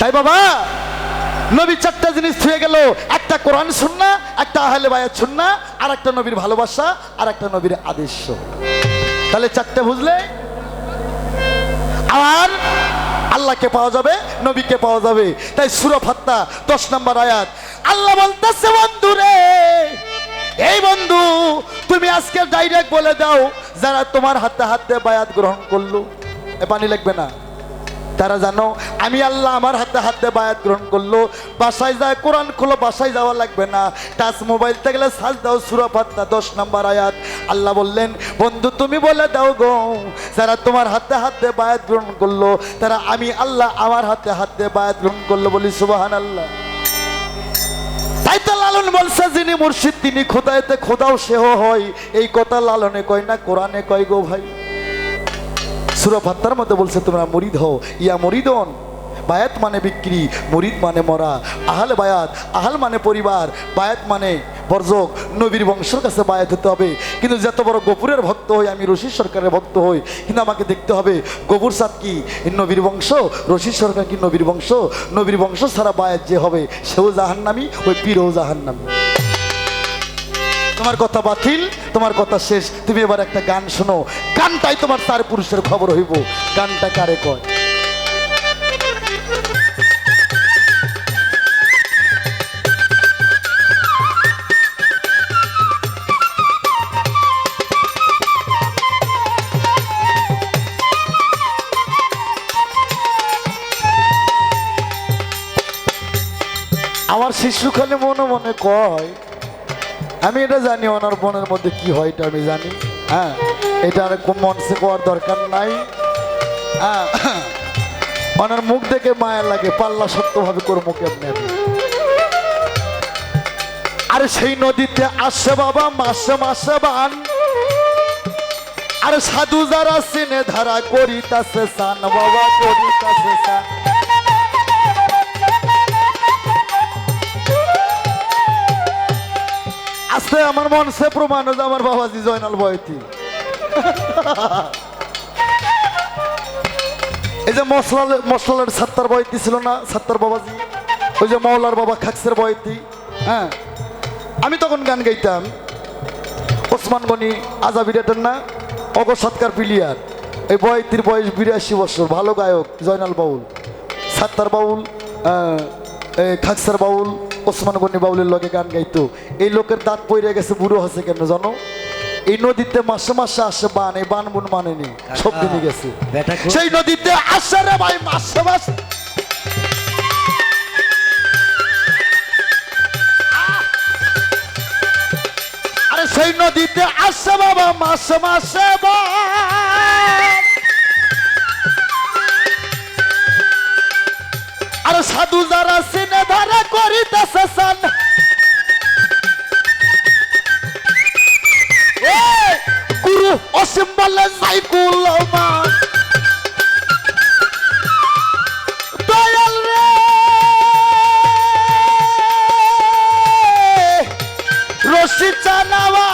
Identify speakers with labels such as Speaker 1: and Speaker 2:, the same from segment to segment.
Speaker 1: তাই বাবা, নবী চারটা জিনিস থুয়ে গেল। একটা কোরআন শুননা একটা আহলে বায়াত শুননা আর একটা নবীর ভালোবাসা আর একটা নবীর আদেশ তাহলে চারটে বুঝলে? আর আল্লাহকে পাওয়া যাবে, নবীকে পাওয়া যাবে। তাই সুরা ফাত্তা, দশ নম্বর আয়াত, আল্লাহ বলতেছে বন্ধু রে এই বন্ধু, তুমি আজকে ডাইরেক্ট বলে দাও, যারা তোমার হাতে হাতে বায়াত গ্রহণ করল। এ পানি লাগবে না। তারা জানো, আমি আল্লাহ আমার হাতে হাতে বায়াত গ্রহণ করল, বাসায় যায়, কোরআন খোলো, বাসায় যাওয়া লাগবে না। টাচ মোবাইল থেকে গেলে সাজ দাও সুরাফাত্তা দশ নম্বর আয়াত। আল্লাহ বললেন, বন্ধু, তুমি বলে দাও গো, যারা তোমার হাতে হাতে বায়াত গ্রহণ করল, তারা আমি আল্লাহ আমার হাতে হাতে বায়াত গ্রহণ করল বলি সুবাহান আল্লাহ তাই তো লালন বলছে, যিনি মুর্শিদ, তিনি খোদাইতে খোদাও সেহ হয়। এই কথা লালনে কয় না, কোরআনে কয় গো ভাই। সুরা ফাত্তার মধ্যে বলছে, তোমরা মরিদ হও। ইয়া মরিদন, বায়াত মানে বিক্রি, মরিদ মানে মরা। আহাল বায়াত, আহাল মানে পরিবার, বায়াত মানে বর্জক। নবীর বংশের কাছে বায়াত হতে হবে। কিন্তু যত বড় গোপুরের ভক্ত হই, আমি রশিদ সরকারের ভক্ত হই, কিন্তু আমাকে দেখতে হবে গোপুর সাত কি? নবীর বংশ রশিদ সরকার কি নবীর বংশ? নবীর বংশ ছাড়া বায়াত যে হবে, সেও জাহান্নামি, ওই পীরও জাহান্নামি। তোমার কথা বাতিল, তোমার কথা শেষ। তুমি এবার একটা গান শোনো। গানটাই তোমার তার পুরুষের খবর হইব। গানটা কারে কয়? আমার শিশুখানে মনে মনে কয় আমি এটা জানি ওনার মনের মধ্যে কি হয়, এটা আমি জানি। হ্যাঁ এটা আর কোন মনসে কোয়ার দরকার নাই। হ্যাঁ ওনার মুখ দেখে মায়া লাগে, পাল্লা সত্যভাবে করব কেমনি আমি? আরে সেই নদীতে আসে বাবা, মাসে মাসে বান। আর সাধু যারা সিনে ধারা করিতাছে, সান বাবা করিতাছে, সান। আস্তে, আমার মন সে প্রমাণ হলো আমার বাবাজি জয়নাল বয়তি। এই যে মশলা মশলার সাত্তার বয়তি ছিল না, সাত্তার বাবাজি? ওই যে মৌলার বাবা খাকসের বয়তি হ্যাঁ? আমি তখন গান গাইতাম। ওসমান গনি আজাবিরেটের না অগ সৎকার পিলিয়ার। এই বয়তির বয়স বিরাশি বছর, ভালো গায়ক, জয়নাল বাউল। সাত্তার বাউল খাকসার বাউল ওসমান গনি বাউলের লগে গান গাইতো। এই লোকের দাঁত পইরে গেছে বুড়ো হচ্ছে কেন জানো? এই নদীতে মাসে মাসে আসে বান এই বান বুন মানেনি সব দিনই গেছে। সেই নদীতে আসে রে ভাই মাসে মাসে। আরে সেই নদীতে আসে বাবা মাসে মাসে বান। আর সাধু যারা সিনে ধারা করিতেছে সান এ, গুরু অসীম বলে সাইকুল দয়াল রে রশি চানাওয়া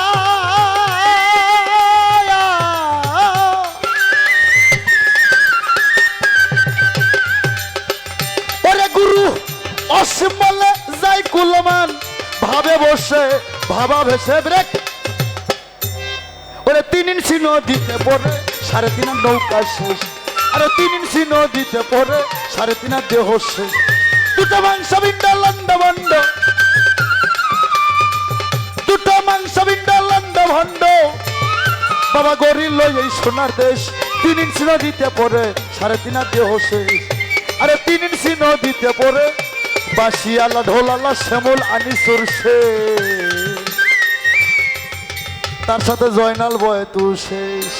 Speaker 1: অসীম বলে যাই কুলমান ভাবে বসে, ভাবা ভেসে ব্রেক। ওরে তিন ইঞ্চি নদীতে পড়ে, সাড়ে তিন নৌকা শেষ। আরে তিন ইঞ্চি নদীতে পড়ে, সাড়ে তিন দেহ শেষ। দুটো মাংস বিন্ডা লন্ড ভণ্ড। দুটো মাংস বিন্ডা লন্ড ভণ্ড। বাবা গরিল এই সোনার দেশ। তিন ইঞ্চি নদীতে পড়ে, সাড়ে তিন দেহ শেষ। আরে তিন ইঞ্চি নদীতে পড়ে বাসিয়ালা ঢোলালা শ্যামল আনি সরষে। তার সাথে জয়নাল বয় তু শেষ